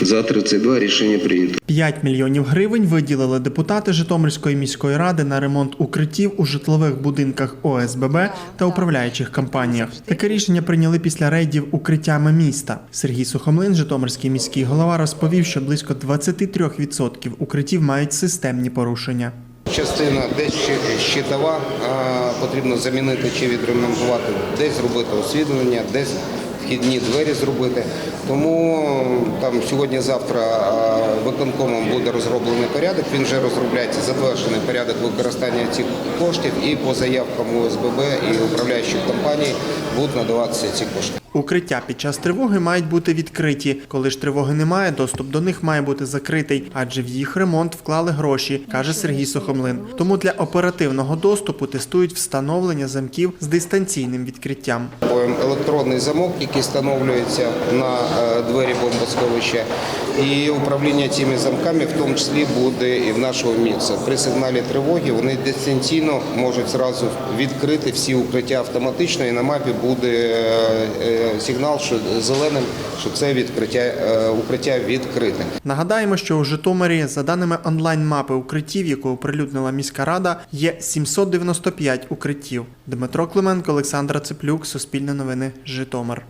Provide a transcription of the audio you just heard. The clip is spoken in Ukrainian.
За 32 рішення прийнято. 5 мільйонів гривень виділили депутати Житомирської міської ради на ремонт укриттів у житлових будинках ОСББ та управляючих компаніях. Таке рішення прийняли після рейдів укриттями міста. Сергій Сухомлин, Житомирський міський голова, розповів, що близько 23% укриттів мають системні порушення. Частина десь щи- щитова, потрібно замінити чи відремонтувати, десь зробити освітлення, десь вхідні двері зробити. Тому там сьогодні-завтра виконкомом буде розроблений порядок. Він вже розробляється затверджений порядок використання цих коштів і по заявкам ОСББ і управляючих компаній будуть надаватися ці кошти. Укриття під час тривоги мають бути відкриті. Коли ж тривоги немає, доступ до них має бути закритий, адже в їх ремонт вклали гроші, каже Сергій Сухомлин. Тому для оперативного доступу тестують встановлення замків з дистанційним відкриттям. Електронний замок, який встановлюється на е, двері бомбосховища, і управління цими замками в тому числі буде і в нашого мікса. При сигналі тривоги вони дистанційно можуть зразу відкрити всі укриття автоматично, і на мапі буде е, е, сигнал, що зеленим, що це відкриття е, укриття відкрите. Нагадаємо, що у Житомирі, за даними онлайн-мапи укриттів, яку оприлюднила міська рада, є 795 укриттів. Дмитро Клименко, Олександра Цеплюк, Суспільне новини, Житомир.